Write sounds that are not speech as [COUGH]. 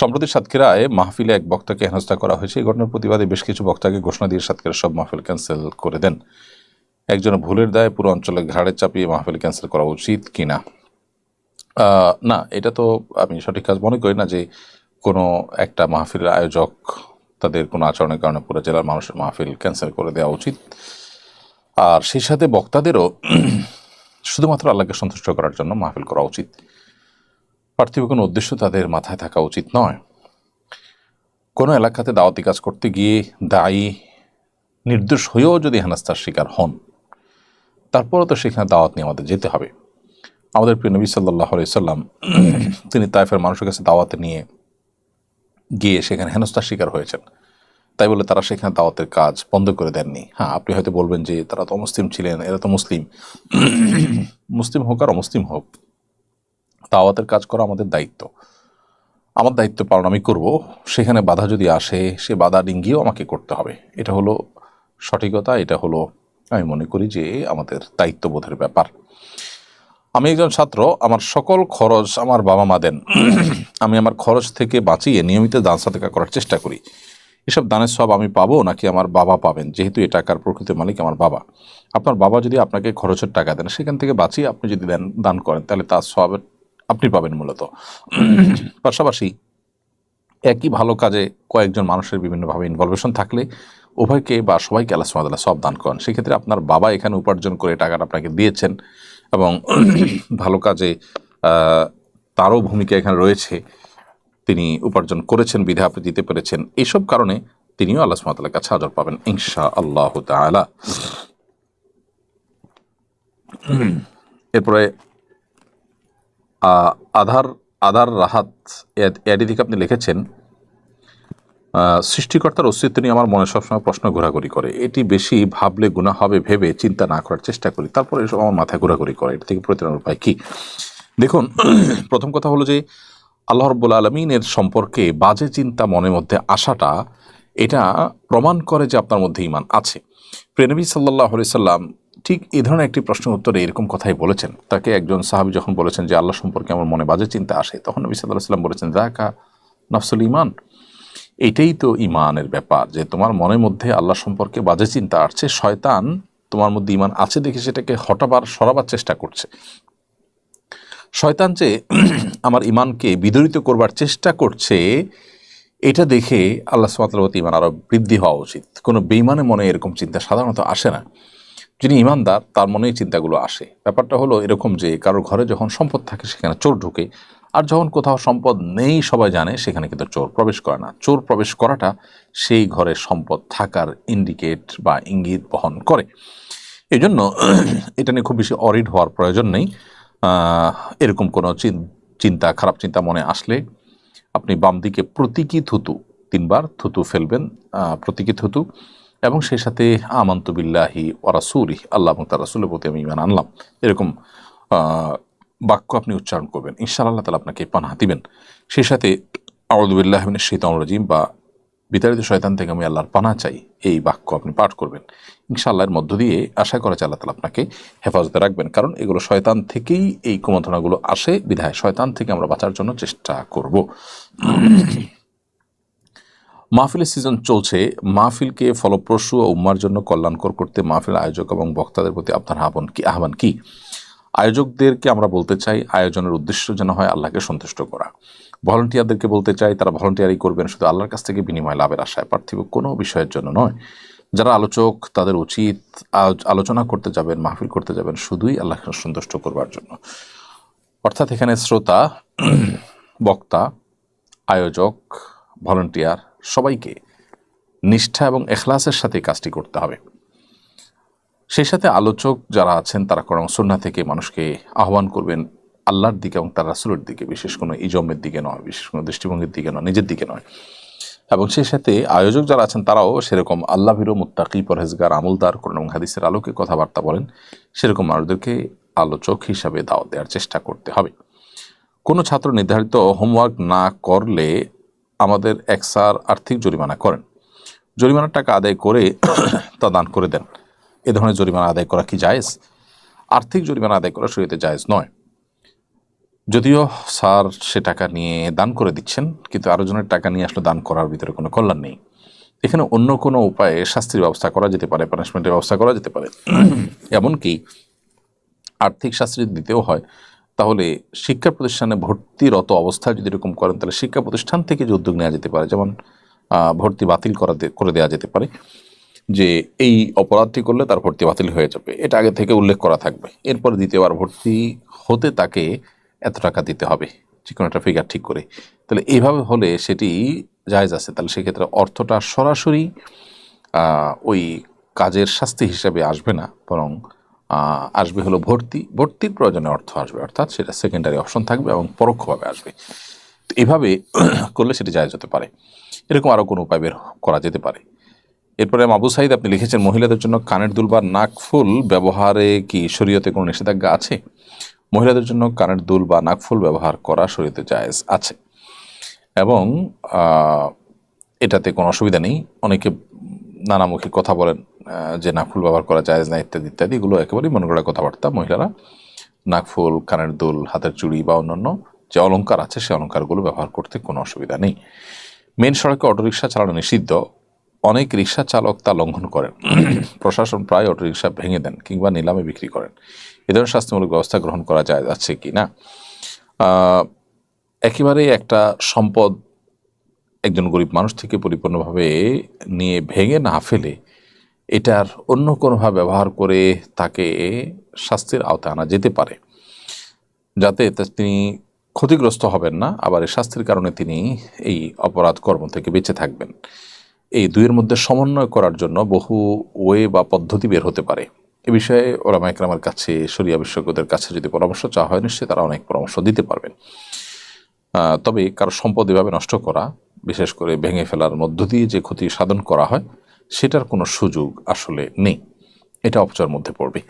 সম্প্রতি সাতক্ষীরায় মাহফিলে এক বক্তাকে হেনস্থা করা হয়েছে। এই ঘটনার প্রতিবাদে বেশ কিছু বক্তাকে ঘোষণা দিয়ে সাতক্ষীরা সব মাহফিল ক্যান্সেল করে দেন। একজন ভুলের দায় পুরো অঞ্চলে ঘাড়ে চাপিয়ে মাহফিল ক্যান্সেল করা উচিত আহ, না এটা তো আমি সঠিক কাজ মনে করি না যে কোনো একটা মাহফিলের আয়োজক তাদের কোনো আচরণের কারণে পুরো জেলার মানুষের মাহফিল ক্যান্সেল করে দেওয়া উচিত। আর সেই সাথে বক্তাদেরও শুধুমাত্র আল্লাহকে সন্তুষ্ট করার জন্য মাহফিল করা উচিত। পার্থিব কোনো উদ্দেশ্য তাদের মাথায় থাকা উচিত নয়। কোনো এলাকাতে দাওয়াতি কাজ করতে গিয়ে দায়ী, নির্দোষ হয়েও যদি হেনাস্তার শিকার হন, তারপরও তো সেখানে দাওয়াত নিয়ে আমাদের যেতে হবে। আমাদের প্রিয় নবী সাল্লাহ সাল্লাম তিনি তাইফের মানুষের কাছে দাওয়াতে নিয়ে গিয়ে সেখানে হেনস্থার শিকার হয়েছেন। তাই বলে তারা সেখানে দাওয়াতের কাজ বন্ধ করে দেননি। হ্যাঁ আপনি হয়তো বলবেন যে তারা তো মুসলিম ছিলেন, এরা তো মুসলিম। মুসলিম হোক আর অমুসলিম হোক দাওয়াতের কাজ করা আমাদের দায়িত্ব। আমার দায়িত্ব পালন আমি করব। সেখানে বাধা যদি আসে, সে বাধা ডিঙ্গিয়েও আমাকে করতে হবে। এটা হলো সঠিকতা, এটা হলো আমি মনে করি যে আমাদের দায়িত্ববোধের ব্যাপার। আমি একজন ছাত্র, আমার সকল খরচ আমার বাবা মা দেন। আমি আমার খরচ থেকে বাঁচিয়ে নিয়মিত দান সাদেকা করার চেষ্টা করি। এসব দানের সব আমি পাবো নাকি আমার বাবা পাবেন? যেহেতু এই টাকার প্রকৃত মালিক আমার বাবা। আপনার বাবা যদি আপনাকে খরচের টাকা দেন, সেখান থেকে বাঁচিয়ে আপনি যদি দেন, দান করেন, তাহলে তার সব আপনি পাবেন মূলত। পাশাপাশি একই ভালো কাজে কয়েকজন মানুষের বিভিন্নভাবে ইনভলভেশন থাকলে উভয়কে বা সবাইকে আল্লাহ সুমাদাল্লাহ সব দান করেন। সেক্ষেত্রে আপনার বাবা এখানে উপার্জন করে টাকাটা আপনাকে দিয়েছেন এবং ভালো কাজে তারও ভূমিকা এখানে রয়েছে। তিনি উপার্জন করেছেন বিধে আপনি দিতে পেরেছেন। এইসব কারণে তিনিও আল্লাহ সুমাতাল্লাহ কাছে হাজার পাবেন ইনশা আল্লাহ তালা এরপরে আধার আধার রাহাত এডি থেকে আপনি লিখেছেন সৃষ্টিকর্তার অস্তিত্ব নিয়ে আমার মনে সবসময় প্রশ্ন ঘোরাঘুরি করে। এটি বেশি ভাবলে গুণা হবে, ভেবে চিন্তা না করার চেষ্টা করি। তারপরে এসব আমার মাথায় ঘোরাঘুরি করে। এটা থেকে প্রতিরোধ উপায় কী? দেখুন, [CLEARS THROAT] প্রথম কথা হলো যে, আল্লাহ রব্বুল আলমিনের সম্পর্কে বাজে চিন্তা মনের মধ্যে আসাটা এটা প্রমাণ করে যে আপনার মধ্যে ইমান আছে। প্রেনবী সাল্লাহ সাল্লাম ঠিক এই ধরনের একটি প্রশ্নের উত্তরে এরকম কথাই বলেছেন। তাকে একজন সাহাবি যখন বলেছেন যে, আল্লাহ সম্পর্কে আমার মনে বাজে চিন্তা আসে, তখন নবী সাল্লাহ সাল্লাম বলেছেন জাকা নফসুল ইমান এইটাই তো ইমানের ব্যাপার যে, তোমার মনের মধ্যে আল্লাহ সম্পর্কে বাজে চিন্তা আসছে, শয়তান তোমার মধ্যে ইমান আছে দেখে সেটাকে হটাবার, সরাবার চেষ্টা করছে। শয়তান যে [CLEARS THROAT] আমার ইমানকে বিদরিত করবার চেষ্টা করছে, এটা দেখে আল্লাহ সুমাতার ইমান আরও বৃদ্ধি হওয়া উচিত। কোনো বেইমানের মনে এরকম চিন্তা সাধারণত আসে না। যিনি ইমানদার, তার মনেই চিন্তাগুলো আসে। ব্যাপারটা হলো এরকম যে, কারোর ঘরে যখন সম্পদ থাকে সেখানে চোর ঢুকে, আর যখন কোথাও সম্পদ নেই সবাই জানে সেখানে কিন্তু চোর প্রবেশ করে না। চোর প্রবেশ করাটা সেই ঘরে সম্পদ থাকার ইন্ডিকেট বা ইঙ্গিত বহন করে। এই জন্য এটা নিয়ে খুব বেশি অরিড হওয়ার প্রয়োজন নেই। এরকম কোনো চিন- চিন্তা, খারাপ চিন্তা মনে আসলে আপনি বাম দিকে প্রতীকী থুতু, তিনবার থুতু ফেলবেন প্রতীকী থুতু। এবং সেই সাথে আমন্ত বিল্লাহি ওরাসুলি আল্লাহ এবং তার রাসুলের প্রতি আমি ইমান আনলাম। এরকম বাক্য আপনি উচ্চারণ করবেন। ইনশাআল্লাহ তালা আপনাকে পানাহা দিবেন। সেই সাথে আউদুবিল্লাহ শৈতান রাজিম বা বিতাড়িত শয়তান থেকে আমি আল্লাহর পানা চাই, এই বাক্য আপনি পাঠ করবেন। ইনশাআল্লাহর মধ্য দিয়ে আশা করা যায় আল্লাহ তালা আপনাকে হেফাজতে রাখবেন। কারণ এগুলো শয়তান থেকেই এই কুমন্ত্রণাগুলো আসে, বিধায় শয়তান থেকে আমরা বাঁচার জন্য চেষ্টা করব। মাহফিলের সিজন চলছে। মাহফিলকে ফলপ্রসূ ও উম্মার জন্য কল্যাণকর করতে মাহফিল আয়োজক এবং বক্তাদের প্রতি আপনার আহ্বান কি আহ্বান কি? আয়োজকদেরকে আমরা বলতে চাই, আয়োজনের উদ্দেশ্য যেন হয় আল্লাহকে সন্তুষ্ট করা। ভলেন্টিয়ারদেরকে বলতে চাই, তারা ভলেন্টিয়ারই করবেন, শুধু আল্লাহর কাছ থেকে বিনিময় লাভের আশায় পার্থিব কোনো বিষয়ের জন্য নয়। যারা আলোচক, তাদের উচিত আলোচনা করতে যাবেন, মাহফিল করতে যাবেন, শুধুই আল্লাহকে সন্তুষ্ট করবার জন্য। অর্থাৎ এখানে শ্রোতা, বক্তা, আয়োজক, ভলেন্টিয়ার সবাইকে নিষ্ঠা এবং এখলাসের সাথে কাজটি করতে হবে। সেই সাথে আলোচক যারা আছেন, তারা কোরআন সুন্না থেকে মানুষকে আহ্বান করবেন আল্লাহর দিকে এবং তার রাসুলের দিকে, বিশেষ কোনো ইজমের দিকে নয়, বিশেষ কোনো দৃষ্টিভঙ্গির দিকে নয়, নিজের দিকে নয়। এবং সেই সাথে আয়োজক যারা আছেন, তারাও সেরকম আল্লাহ ভিরো মুত্তাকি, পরহেজগার, আমলদার এবং হাদিসের আলোকে কথাবার্তা বলেন, সেরকম মানুষদেরকে আলোচক হিসাবে দাওয়াত দেওয়ার চেষ্টা করতে হবে। কোনো ছাত্র নির্ধারিত হোমওয়ার্ক না করলে আমাদের এক স্যার আর্থিক জরিমানা করেন। জরিমানার টাকা আদায় করে [COUGHS] তা দান করে দেন। এ ধরনের জরিমানা আদায় করা কি জায়েজ? আর্থিক জরিমানা আদায় করা শরীয়তে জায়েজ নয়। যদিও স্যার সে টাকা নিয়ে দান করে দিচ্ছেন, কিন্তু আরও জনের টাকা নিয়ে আসলে দান করার ভিতরে কোনো কল্যাণ নেই। এখানে অন্য কোনো উপায়ে শাস্তির ব্যবস্থা করা যেতে পারে পানিশমেন্টের ব্যবস্থা করা যেতে পারে। [COUGHS] এমনকি আর্থিক শাস্তি দিতেও হয়। তাহলে শিক্ষা প্রতিষ্ঠানে ভর্তিরত অবস্থায় যদি এরকম করেন, তাহলে শিক্ষা প্রতিষ্ঠান থেকে যে উদ্যোগ নেওয়া যেতে পারে, যেমন ভর্তি বাতিল করা করে দেওয়া যেতে পারে, যে এই অপরাধটি করলে তার ভর্তি বাতিল হয়ে যাবে। এটা আগে থেকে উল্লেখ করা থাকবে। এরপর দ্বিতীয়বার ভর্তি হতে তাকে এত টাকা দিতে হবে, যে কোনো একটা ফিগার ঠিক করে। তাহলে এইভাবে হলে সেটি জায়জ আছে। তাহলে সেক্ষেত্রে অর্থটা সরাসরি ওই কাজের শাস্তি হিসাবে আসবে না, বরং আসবে হলো ভর্তি। ভর্তির প্রয়োজনে অর্থ আসবে, অর্থাৎ সেটা সেকেন্ডারি অপশন থাকবে এবং পরোক্ষভাবে আসবে। তো এভাবে [CLEARS THROAT] করলে সেটি জায়জ হতে পারে। এরকম আরও কোনো উপায় বের করা যেতে পারে। এরপরে আবু সাইদ, আপনি লিখেছেন, মহিলাদের জন্য কানের দুল বা নাকফুল ব্যবহারে কি শরীয়তে কোনো নিষেধাজ্ঞা আছে? মহিলাদের জন্য কানের দুল বা নাকফুল ব্যবহার করা শরীয়তে জায়েজ আছে। এবং এটাতে কোনো অসুবিধা নেই। অনেকে নানামুখী কথা বলেন যে নাকফুল ব্যবহার করা জায়েজ না ইত্যাদি ইত্যাদি এগুলো একেবারেই মনে করা কথাবার্তা। মহিলারা নাকফুল কানের দুল হাতের চুড়ি বা অন্যান্য যে অলংকার আছে সেই অলংকারগুলো ব্যবহার করতে কোনো অসুবিধা নেই। মেন সড়কে অটোরিকশা চালানো নিষিদ্ধ। অনেক রিক্সা চালক তা লঙ্ঘন করেন। [CLEARS THROAT] প্রশাসন প্রায় অটোরিকশা ভেঙে দেন কিংবা নিলামে বিক্রি করেন। এ ধরনের শাস্তিমূলক ব্যবস্থা গ্রহণ করা যায় যাচ্ছে কি না? আহ, একেবারে একটা সম্পদ একজন গরিব মানুষ থেকে পরিপূর্ণভাবে নিয়ে ভেঙে না ফেলে এটার অন্য কোনোভাবে ব্যবহার করে তাকে শাস্তির আওতায় আনা যেতে পারে। যাতে তিনি ক্ষতিগ্রস্ত হবেন না, আবার এই শাস্তির কারণে তিনি এই অপরাধ কর্ম থেকে বেঁচে থাকবেন। এই দুইয়ের মধ্যে সমন্বয় করার জন্য বহু ওয়ে বা পদ্ধতি বের হতে পারে। এ বিষয়ে ওলামা একরামের কাছে, শরিয়া বিশেষজ্ঞদের কাছে যদি পরামর্শ চাওয়া হয়, নিশ্চয়ই তারা অনেক পরামর্শ দিতে পারবেন। তবে কারও সম্পদ এভাবে নষ্ট করা, বিশেষ করে ভেঙে ফেলার মধ্য দিয়ে যে ক্ষতি সাধন করা হয় সেটার কোনো সুযোগ আসলে নেই। এটা অপচয়ের মধ্যে পড়বে।